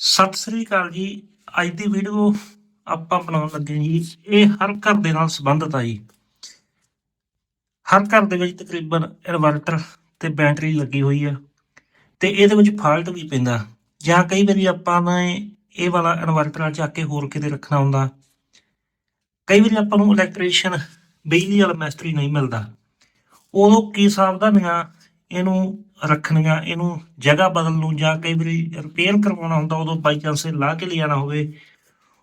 ਸਤਿ ਸ੍ਰੀ ਅਕਾਲ ਜੀ। ਅੱਜ ਦੀ ਵੀਡੀਓ ਆਪਾਂ ਬਣਾਉਣ ਲੱਗੇ ਜੀ। ਇਹ ਹਰ ਘਰ ਦੇ ਨਾਲ ਸੰਬੰਧਿਤ ਆ ਜੀ। ਹਰ ਘਰ ਦੇ ਵਿੱਚ ਤਕਰੀਬਨ ਇਨਵਰਟਰ ਤੇ ਬੈਟਰੀ ਲੱਗੀ ਹੋਈ ਆ ਤੇ ਇਹਦੇ ਵਿੱਚ ਫਾਲਟ ਵੀ ਪੈਂਦਾ। ਜਾਂ ਕਈ ਵਾਰੀ ਆਪਾਂ ਨੇ ਇਹ ਵਾਲਾ ਇਨਵਰਟਰ ਚੱਕ ਕੇ ਹੋਰ ਕਿਤੇ ਰੱਖਣਾ ਹੁੰਦਾ। ਕਈ ਵਾਰੀ ਆਪਾਂ ਨੂੰ ਇਲੈਕਟ੍ਰੀਸ਼ੀਅਨ ਬਿਜਲੀ ਵਾਲਾ ਮਿਸਤਰੀ ਨਹੀਂ ਮਿਲਦਾ। ਉਦੋਂ ਕੀ ਸਾਵਧਾਨੀਆਂ ਇਹਨੂੰ ਰੱਖਣੀਆਂ, ਇਹਨੂੰ ਜਗ੍ਹਾ ਬਦਲਣ ਨੂੰ ਜਾਂ ਕਈ ਵਾਰੀ ਰਿਪੇਅਰ ਕਰਵਾਉਣਾ ਹੁੰਦਾ, ਉਦੋਂ ਬਾਈ ਚਾਂਸ ਲਾ ਕੇ ਲਿਆਣਾ ਹੋਵੇ।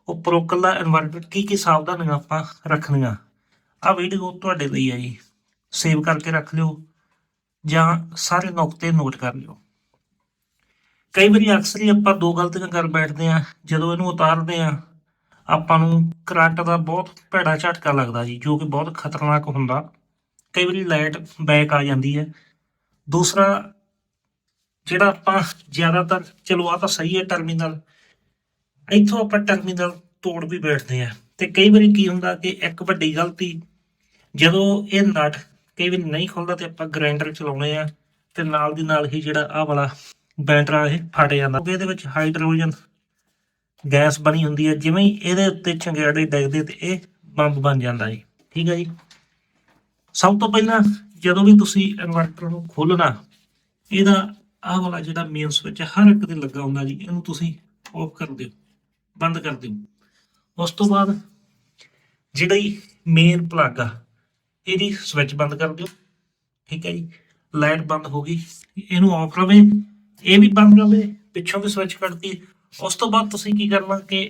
ਉੱਪਰੋਂ ਕੱਲਾ ਇਨਵਰਟਰ ਕੀ ਕੀ ਸਾਵਧਾਨੀਆਂ ਆਪਾਂ ਰੱਖਣੀਆਂ। ਆ ਵੀਡੀਓ ਤੁਹਾਡੇ ਲਈ ਹੈ ਜੀ। ਸੇਵ ਕਰਕੇ ਰੱਖ ਲਿਓ ਜਾਂ ਸਾਰੇ ਨੁਕਤੇ ਨੋਟ ਕਰ ਲਿਓ। ਕਈ ਵਾਰੀ ਅਕਸਰ ਹੀ ਆਪਾਂ ਦੋ ਗਲਤੀਆਂ ਕਰ ਬੈਠਦੇ ਆ ਜਦੋਂ ਇਹਨੂੰ ਉਤਾਰਦੇ ਆ ਆਪਾਂ ਨੂੰ ਕਰੰਟ ਦਾ ਬਹੁਤ ਭੈੜਾ ਝਟਕਾ ਲੱਗਦਾ ਜੀ, ਜੋ ਕਿ ਬਹੁਤ ਖਤਰਨਾਕ ਹੁੰਦਾ। ਕਈ ਵਾਰੀ ਲਾਈਟ ਬੈਕ ਆ ਜਾਂਦੀ ਹੈ। ਦੂਸਰਾ, ਜਿਹੜਾ ਆਪਾਂ ਜ਼ਿਆਦਾਤਰ, ਚਲੋ ਆ ਤਾਂ ਸਹੀ ਹੈ ਟਰਮੀਨਲ ਇੱਥੋਂ ਆਪਾਂ ਟਰਮੀਨਲ ਤੋੜ ਵੀ ਬੈਠਦੇ ਆ ਤੇ ਕਈ ਵਾਰੀ ਕੀ ਹੁੰਦਾ ਕਿ ਇੱਕ ਵੱਡੀ ਗਲਤੀ, ਜਦੋਂ ਇਹ ਨਟ ਕਈ ਵਾਰੀ ਨਹੀਂ ਖੁੱਲਦਾ ਤੇ ਆਪਾਂ ਗ੍ਰਾਈਂਡਰ ਚਲਾਉਣੇ ਆ ਤੇ ਨਾਲ ਦੀ ਨਾਲ ਹੀ ਜਿਹੜਾ ਆਹ ਵਾਲਾ ਬੈਟਰਾ ਇਹ ਫਟ ਜਾਂਦਾ। ਇਹਦੇ ਵਿੱਚ ਹਾਈਡਰੋਜਨ ਗੈਸ ਬਣੀ ਹੁੰਦੀ ਹੈ, ਜਿਵੇਂ ਹੀ ਇਹਦੇ ਉੱਤੇ ਚੰਗਿਆੜੇ ਡਿੱਗਦੇ ਤੇ ਇਹ ਬੰਬ ਬਣ ਜਾਂਦਾ ਜੀ। ਠੀਕ ਹੈ ਜੀ। ਸਭ ਤੋਂ ਪਹਿਲਾਂ ਜਦੋਂ ਵੀ ਤੁਸੀਂ ਇਨਵਰਟਰ ਨੂੰ ਖੋਲਣਾ ਇਹਦਾ ਆਹ ਵਾਲਾ ਜਿਹੜਾ ਮੇਨ ਸਵਿਚ ਹਰ ਇੱਕ ਤੇ ਲੱਗਾ ਹੁੰਦਾ ਜੀ, ਇਹਨੂੰ ਤੁਸੀਂ ਆਫ ਕਰ ਦਿਓ, ਬੰਦ ਕਰ ਦਿਓ। ਉਸ ਤੋਂ ਬਾਅਦ ਜਿਹੜੀ ਮੇਨ ਪਲੱਗ ਆ, ਇਹਦੀ ਸਵਿਚ ਬੰਦ ਕਰ ਦਿਓ, ਠੀਕ ਹੈ ਜੀ ਲਾਈਟ ਬੰਦ ਹੋ ਗਈ, ਇਹਨੂੰ ਆਫ ਰਵੇ, ਇਹ ਵੀ ਬੰਦ ਰਵੇ, ਪਿੱਛੋਂ ਵੀ ਸਵਿਚ ਕੱਢਤੀ। ਉਸ ਤੋਂ ਬਾਅਦ ਤੁਸੀਂ ਕੀ ਕਰਨਾ ਕਿ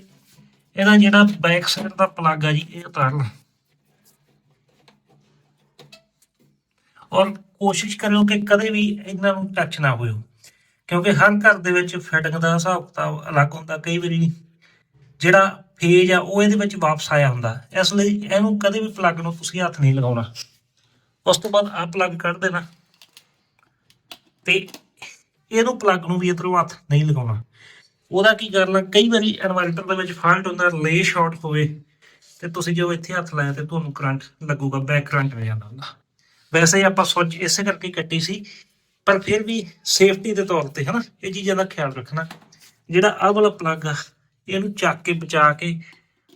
ਇਹਦਾ ਜਿਹੜਾ ਬੈਕ ਸਾਈਡ ਦਾ ਪਲੱਗ ਆ ਜੀ, ਇਹ ਉਤਾਰਨਾ। ਔਰ ਕੋਸ਼ਿਸ਼ ਕਰਿਓ ਕਿ ਕਦੇ ਵੀ ਇਹਨਾਂ ਨੂੰ ਟੱਚ ਨਾ ਹੋਇਓ। ਕਿਉਂਕਿ ਹਰ ਘਰ ਦੇ ਵਿੱਚ ਫਿਟਿੰਗ ਦਾ ਹਿਸਾਬ ਕਿਤਾਬ ਅਲੱਗ ਹੁੰਦਾ, ਕਈ ਵਾਰੀ ਜਿਹੜਾ ਫੇਜ ਆ ਉਹ ਇਹਦੇ ਵਿੱਚ ਵਾਪਸ ਆਇਆ ਹੁੰਦਾ। ਇਸ ਲਈ ਇਹਨੂੰ ਕਦੇ ਵੀ ਪਲੱਗ ਨੂੰ ਤੁਸੀਂ ਹੱਥ ਨਹੀਂ ਲਗਾਉਣਾ। ਉਸ ਤੋਂ ਬਾਅਦ ਆ ਪਲੱਗ ਕੱਢ ਦੇਣਾ ਤੇ ਇਹਨੂੰ ਪਲੱਗ ਨੂੰ ਵੀ ਇਧਰੋਂ ਹੱਥ ਨਹੀਂ ਲਗਾਉਣਾ। ਉਹਦਾ ਕੀ ਕਰਨਾ, ਕਈ ਵਾਰੀ ਇਨਵਰਟਰ ਦੇ ਵਿੱਚ ਫਾਲਟ ਹੁੰਦਾ ਲੇ ਸ਼ਾਰਟ ਹੋਵੇ ਤੇ ਤੁਸੀਂ ਜਦੋਂ ਇੱਥੇ ਹੱਥ ਲਾਇਆ ਤੇ ਤੁਹਾਨੂੰ ਕਰੰਟ ਲੱਗੂਗਾ ਬੈਕ ਕਰੰਟ ਆ ਜਾਂਦਾ ਹੁੰਦਾ। ਵੈਸੇ ਹੀ ਆਪਾਂ ਸੁੱਚ ਇਸੇ ਕਰਕੇ ਕੱਟੀ ਸੀ, ਪਰ ਫਿਰ ਵੀ ਸੇਫਟੀ ਦੇ ਤੌਰ ਤੇ, ਹਨਾ, ਇਹ ਚੀਜ਼ਾਂ ਦਾ ਖਿਆਲ ਰੱਖਣਾ। ਜਿਹੜਾ ਆਹ ਵਾਲਾ ਪਲੱਗ ਆ, ਇਹਨੂੰ ਚੱਕ ਕੇ ਬਚਾ ਕੇ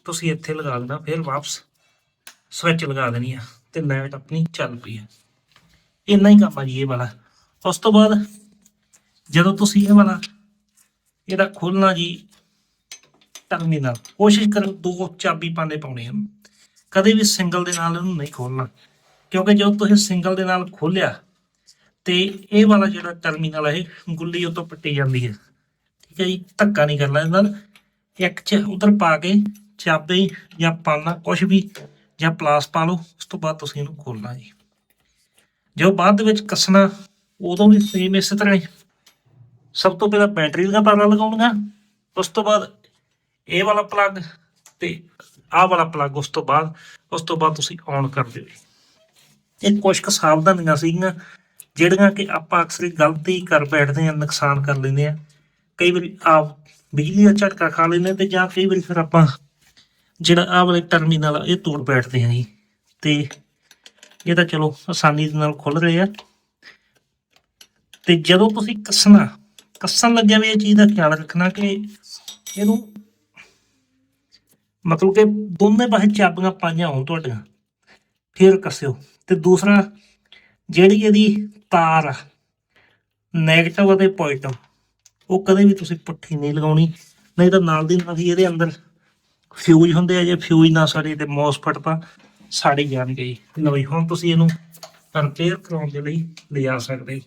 ਤੁਸੀਂ ਇੱਥੇ ਲਗਾ ਦੇਣਾ ਫਿਰ ਵਾਪਸ ਸਵਿਚ ਲਗਾ ਦੇਣੀ ਆ, ਤੇ ਲਾਈਟ ਆਪਣੀ ਚੱਲ ਪਈ ਆ। ਇੰਨਾ ਹੀ ਕੰਮ ਆ ਜੀ ਇਹ ਵਾਲਾ। ਉਸ ਤੋਂ ਬਾਅਦ ਜਦੋਂ ਤੁਸੀਂ ਇਹ ਵਾਲਾ ਇਹਦਾ ਖੋਲਣਾ ਜੀ ਟਰਮੀਨਲ ਕੋਸ਼ਿਸ਼ ਕਰੋ ਦੋ ਚਾਬੀ ਪਾਣੇ ਪਾਉਣੇ ਹਨ ਕਦੇ ਵੀ ਸਿੰਗਲ ਦੇ ਨਾਲ ਇਹਨੂੰ ਨਹੀਂ ਖੋਲਣਾ। ਕਿਉਂਕਿ ਜਦੋਂ ਤੁਸੀਂ ਸਿੰਗਲ ਦੇ ਨਾਲ ਖੋਲਿਆ, ਤੇ ਇਹ ਵਾਲਾ ਜਿਹੜਾ ਟਰਮੀਨਲ ਹੈ ਇਹ ਗੁੱਲੀ ਉਤੋਂ ਪੱਟੀ ਜਾਂਦੀ ਹੈ। ਠੀਕ ਹੈ ਜੀ, ਧੱਕਾ ਨਹੀਂ ਕਰਨਾ ਇਹਦੇ ਨਾਲ। ਇੱਕ ਚ ਉਧਰ ਪਾ ਕੇ ਚਾਬੀ ਜਾਂ ਪਾਨਾ ਕੁਝ ਵੀ, ਜਾਂ ਪਲਾਸ ਪਾ ਲਓ, ਉਸ ਤੋਂ ਬਾਅਦ ਤੁਸੀਂ ਇਹਨੂੰ ਖੋਲਣਾ ਜੀ। ਜਦੋਂ ਬਾਅਦ ਦੇ ਵਿੱਚ ਕੱਸਣਾ, ਉਦੋਂ ਵੀ ਸੇਮ ਇਸੇ ਤਰ੍ਹਾਂ ਹੀ। ਸਭ ਤੋਂ ਪਹਿਲਾਂ ਬੈਟਰੀ ਦੀਆਂ ਤਾਰਾਂ ਲਗਾਉਣੀਆਂ, ਉਸ ਤੋਂ ਬਾਅਦ ਇਹ ਵਾਲਾ ਪਲੱਗ ਤੇ ਆਹ ਵਾਲਾ ਪਲੱਗ ਉਸ ਤੋਂ ਬਾਅਦ, ਉਸ ਤੋਂ ਬਾਅਦ ਤੁਸੀਂ ਔਨ ਕਰ ਦਿਓ ਜੀ। ਇਹ ਕੁਝ ਕੁ ਸਾਵਧਾਨੀਆਂ ਸੀਗੀਆਂ, ਜਿਹੜੀਆਂ ਕਿ ਆਪਾਂ ਅਕਸਰ ਹੀ ਗਲਤੀ ਕਰ ਬੈਠਦੇ ਹਾਂ, ਨੁਕਸਾਨ ਕਰ ਲੈਂਦੇ ਆ ਕਈ ਵਾਰੀ ਆਪ ਬਿਜਲੀ ਦਾ ਝਟਕਾ ਖਾ ਲੈਂਦੇ ਤੇ ਜਾਂ ਕਈ ਵਾਰੀ ਫਿਰ ਆਪਾਂ ਜਿਹੜਾ ਆਹ ਵਾਲੇ ਟਰਮੀਨਲ ਆ, ਇਹ ਤੋੜ ਬੈਠਦੇ ਹਾਂ ਜੀ। ਤੇ ਇਹ ਤਾਂ ਚਲੋ ਆਸਾਨੀ ਦੇ ਨਾਲ ਖੁੱਲ ਰਹੇ ਆ। ਤੇ ਜਦੋਂ ਤੁਸੀਂ ਕੱਸਣਾ, ਕੱਸਣ ਲੱਗਿਆ ਵੀ ਇਹ ਚੀਜ਼ ਦਾ ਖਿਆਲ ਰੱਖਣਾ ਕਿ ਇਹਨੂੰ ਮਤਲਬ ਕਿ ਦੋਨੇ ਪਾਸੇ ਚਾਬੀਆਂ ਪਾਈਆਂ ਹੋਣ ਤੁਹਾਡੀਆਂ, ਫਿਰ ਕੱਸਿਓ। ਤੇ ਦੂਸਰਾ, ਜਿਹੜੀ ਇਹਦੀ ਤਾਰ ਆ 네ਗੇਟਿਵ ਅਤੇ ਪੋਜ਼ਿਟਿਵ ਉਹ ਕਦੇ ਵੀ ਤੁਸੀਂ ਪੁੱਠੀ ਨਹੀਂ ਲਗਾਉਣੀ। ਨਹੀਂ ਤਾਂ ਨਾਲ ਦੀ ਨਾਲ ਹੀ ਇਹਦੇ ਅੰਦਰ ਫਿਊਜ਼ ਹੁੰਦੇ ਆ, ਜੇ ਫਿਊਜ਼ ਨਾ ਸੜੇ ਤੇ ਮੌਸਫਟ ਤਾਂ ਸਾੜੀ ਜਾਣਗੇ ਜੀ ਲਓ ਜੀ, ਹੁਣ ਤੁਸੀਂ ਇਹਨੂੰ ਰਿਪੇਅਰ ਕਰਾਉਣ ਦੇ ਲਈ ਲਿਜਾ ਸਕਦੇ ਹੋ।